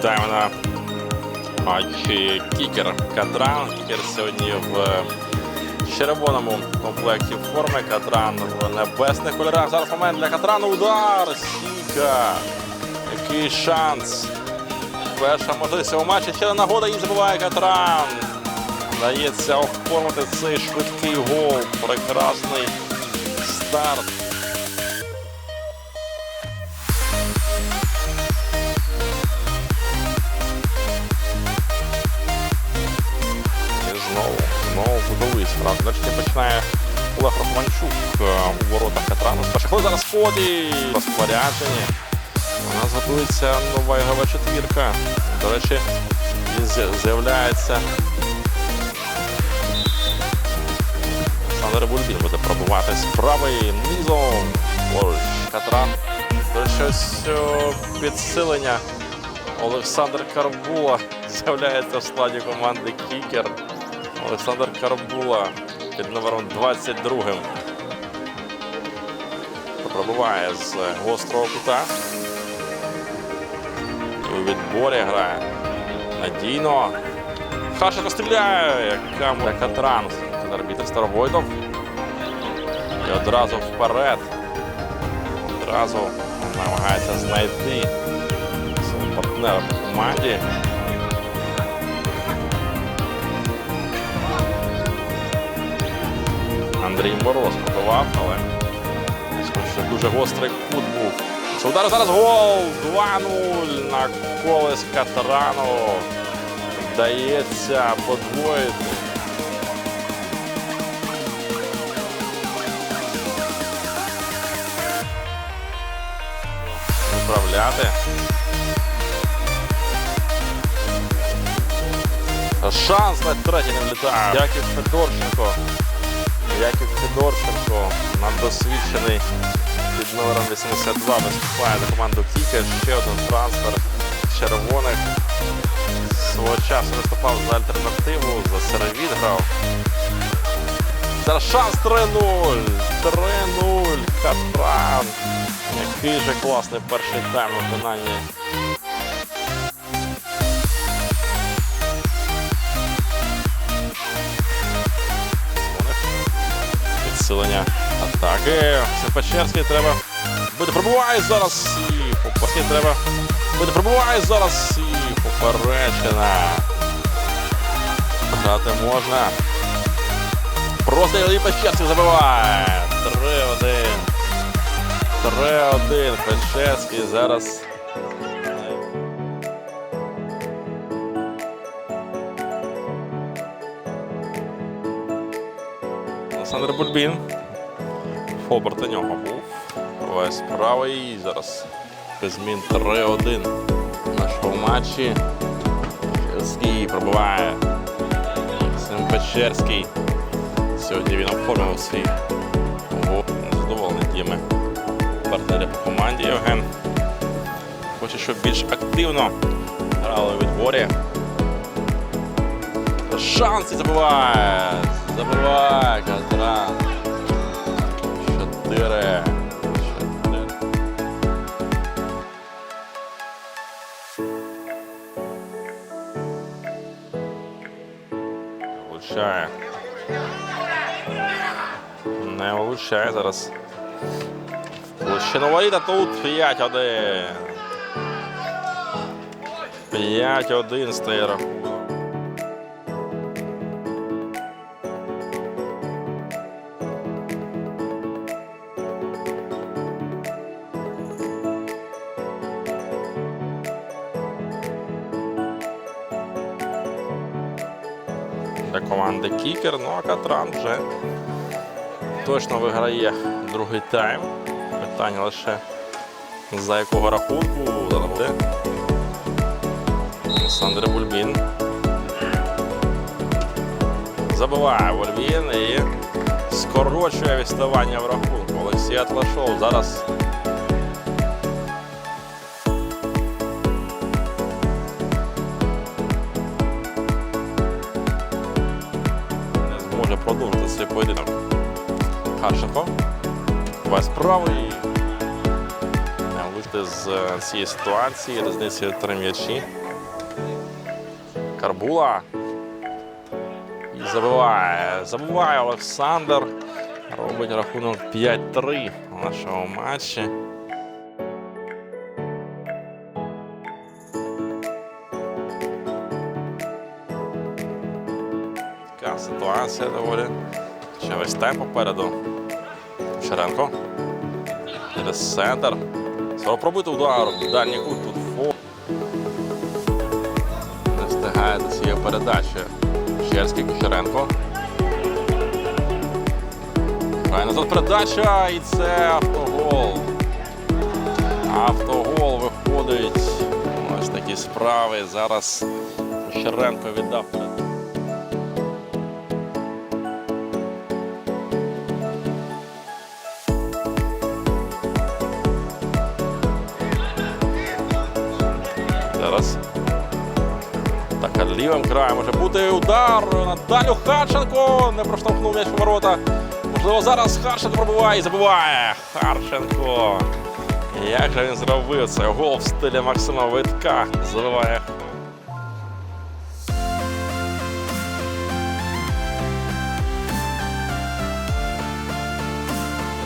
Питаємо на Кікер Катран. Кікер сьогодні в червоному комплекті форми. Катран в небесних кольорах. Зараз момент для Катрану. Удар! Сіка! Який шанс! Перша можливість у матчі. Ще нагода і забуває Катран. Вдається оформити цей швидкий гол. Прекрасний старт. Справді. Починає Олег Романчук е, у воротах перших хвилин зараз ході розпорядження. У нас готується нова ігрова четвірка. До речі, з'являється Олександр Бульбін буде пробувати з правий низом. Поруч Катран. До речі, ось підсилення. Олександр Карбула з'являється в складі команди Кікер. Олександр Карбула під номером 22. Пробиває з гострого кута. У відборі грає. Надійно. Хашенко стріляє. Яка Катран. Арбітр Старовойтов. І одразу вперед. Одразу намагається знайти свого партнера по команді. Андрій Мороз пробивав, але ще дуже гострий кут був. Удар зараз гол! 2-0 на колес Катарану. Вдається подвоїти. Виправляти. Шанс на третій не влітає. Яків Федорченко. Яків Федорченко, наддосвідчений під номером 82 виступає за команду Кіка. Ще один трансфер червоних. Свого часу виступав за альтернативу, за сервіт грав. Зараз шанс 3-0. 3-0. Катран. Який же класний перший тайм у Підсилення атаки. Сепачерський треба. Буде пробуває зараз. І Попаски треба. Буде пробуває зараз. І поперечена. Грати можна. Просто Іллі Печерський забиває. 3-1. 3-1. Печерський зараз. Олександр Бульбін. Фол проти нього був. Весь правий. Зараз без змін 3-1 в нашому матчі. Печерський пробиває. Максим Печерський. Сьогодні він оформив свій. Задоволений діями партнерів по команді Євген. Хоче, щоб більш активно грали у відборі. Шанс і забиває! Забиває Катран. Чотири. Чотири. Влучає. Не влучає зараз. Площину воріта тут 5-1. 5-1 стає Для команди Кікер, ну а Катран вже точно виграє другий тайм. Питання лише за якого рахунку буде. Олександр Бульбін. Забиває Вольвін і скорочує відставання в рахунку. Олексій Атлашов зараз. Поєдинок. Харшенко. Без правий. Вийти з цієї ситуації. Різницею три м'ячі. Карбула. І забиває. Забиває Олександр. Робить рахунок 5-3 у нашому матчі. Така ситуація доволі. Ще весь тайм попереду. Шеренко. Через центр. Пробити удар. Дальній кут тут фо. Не встигає до цієї передачі. Щерський Кучеренко. Правильно тут передача і це автогол. Автогол виходить. Ось такі справи. Зараз Кучеренко віддав Так, лівим краєм може бути удар на Даню Харченко. Не проштовхнув м'яч у ворота. Можливо, зараз Харченко пробиває і забиває. Харченко. Як же він зробив це? Гол в стилі Максима Витка. Забиває.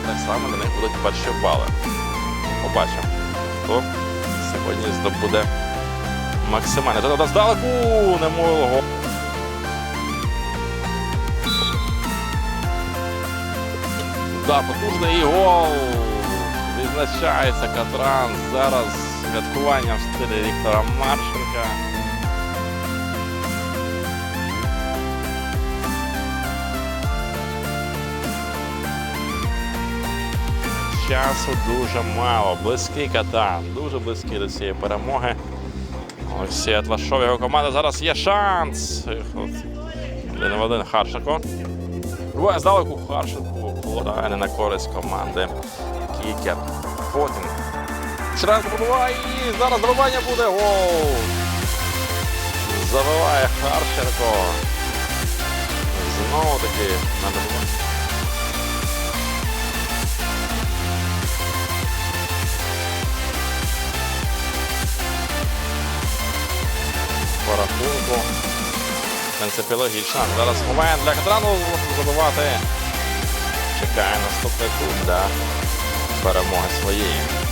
Так само на них будуть перші бали. Побачимо, хто сьогодні здобуде максимально. Та здалеку не могло. Да, потужний гол. Відзначається Катран. Зараз святкування в стилі Віктора Марченка. Часу дуже мало. Близький Катан. Дуже близький до цієї перемоги. Олексій Атлашов, його команда. Зараз є шанс. Один в один Харшенко. Буває здалеку Харшенко. Вкладає не на користь команди. Кікер. Потім. Шренко пробиває і зараз забивання буде. Гол. Забиває Харченко. Знову таки на принципі, логічно. Зараз момент для Катрану забивати. Чекає наступний тур для перемоги своєї.